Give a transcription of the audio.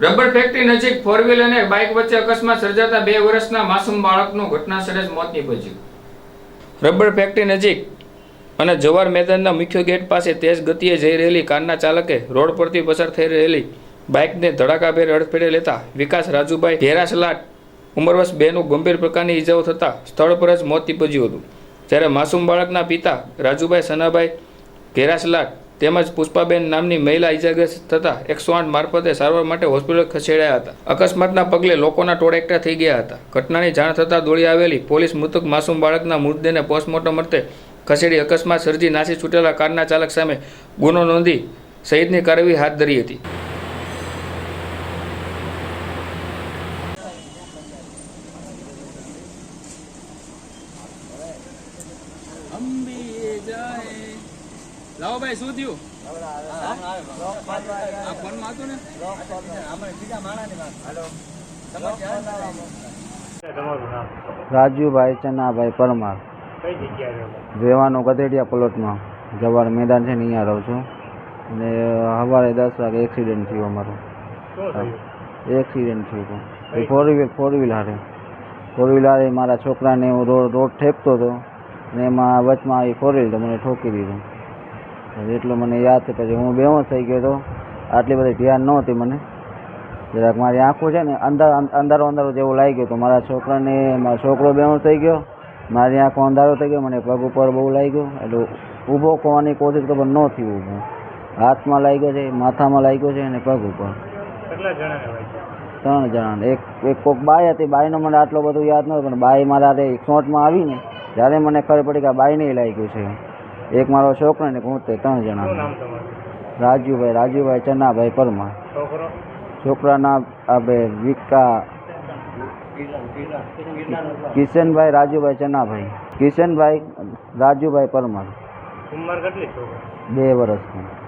Rubber factory નજીક four wheel અને bike વચ્ચે અકસ્માત સર્જાતા બે વર્ષના માસૂમ બાળકનું ઘટનાસ્થળે જ મોત નીપજ્યું. રબર ફેક્ટરી નજીક અને જવાહર મેદાનના મુખ્ય ગેટ પાસે તેજ ગતિએ જઈ રહેલી કારના ચાલકે રોડ પરથી પસાર થઈ રહેલી બાઇકને ધડાકાભેર અડફેટે લેતા વિકાસ રાજુભાઈ ઘેરાસલાટ ઉંમરવશ બેનું ગંભીર પ્રકારની ઈજાઓ થતાં સ્થળ પર જ મોત નીપજ્યું હતું. જ્યારે માસૂમ બાળકના પિતા રાજુભાઈ સનાભાઈ ઘેરાસલાટ તેમજ પુષ્પાબેન નામની મહિલા ઈજાગ્રસ્ત થતાં એકસો આઠ મારફતે સારવાર માટે હોસ્પિટલ ખસેડાયા હતા. અકસ્માતના પગલે લોકોના ટોળ એકઠા થઈ ગયા હતા. ઘટનાની જાણ થતાં દોડી આવેલી પોલીસ મૃતક માસૂમ બાળકના મૃતદેહને પોસ્ટમોર્ટમ અર્થે ખસેડી અકસ્માત સર્જી નાસી છૂટેલા કારના ચાલક સામે ગુનો નોંધી સહિતની કાર્યવાહી હાથ ધરી હતી. લાવો ભાઈ શું થયું? આ ફોનમાં હતું ને? રાજુભાઈ ચનાભાઈ પરમાર. રહેવાનું ગધેડિયા પ્લોટમાં જવાર મેદાન છે ને અહીંયા રહું છું. અને સવારે દસ વાગે એક્સિડન્ટ થયું અમારું. એક્સિડન્ટ થયું? હતું. એ ફોર વ્હીલ ફોર વ્હીલ હારે. ફોર વ્હીલ હારે મારા છોકરાને હું રોડ રોડ ઠેકતો હતો. ને એમાં વચમાં એ ફોર વ્હીલ તો મને ઠોકી દીધું. એટલું મને યાદ છે પછી હું બેહોશ થઈ ગયો હતો આટલી બધી ધ્યાન નહોતી મને. જરાક મારી આંખો છે ને અંદર અંધારો અંધારો જેવું લાગી ગયું તો મારા છોકરાને મારો છોકરો બેહોશ થઈ ગયો. મારી આંખો અંધારો થઈ ગયો મને પગ ઉપર બહુ લાગ્યું. એટલે ઊભો કોવાની કોશિશ તો પણ ન થયું ઊભો. હાથમાં લાગ્યો છે માથામાં લાગ્યો છે અને પગ ઉપર. ત્રણ જણાને. એક એક કોક બાઈ હતી. બાઈનો મને આટલો બધું યાદ નહોતો પણ બાઈ મારા હારે શોર્ટમાં આવીને ત્યારે મને ખબર પડી કે આ બાઈને લાગ્યું છે. એક મારો છોકરો ને હું તે ત્રણ જણા. રાજુભાઈ રાજુભાઈ ચન્નાભાઈ પરમાર. છોકરો? છોકરાના આપણે વિકા કિશનભાઈ રાજુભાઈ ચન્નાભાઈ. કિશનભાઈ રાજુભાઈ પરમાર. ઉંમર કેટલી બે વર્ષની.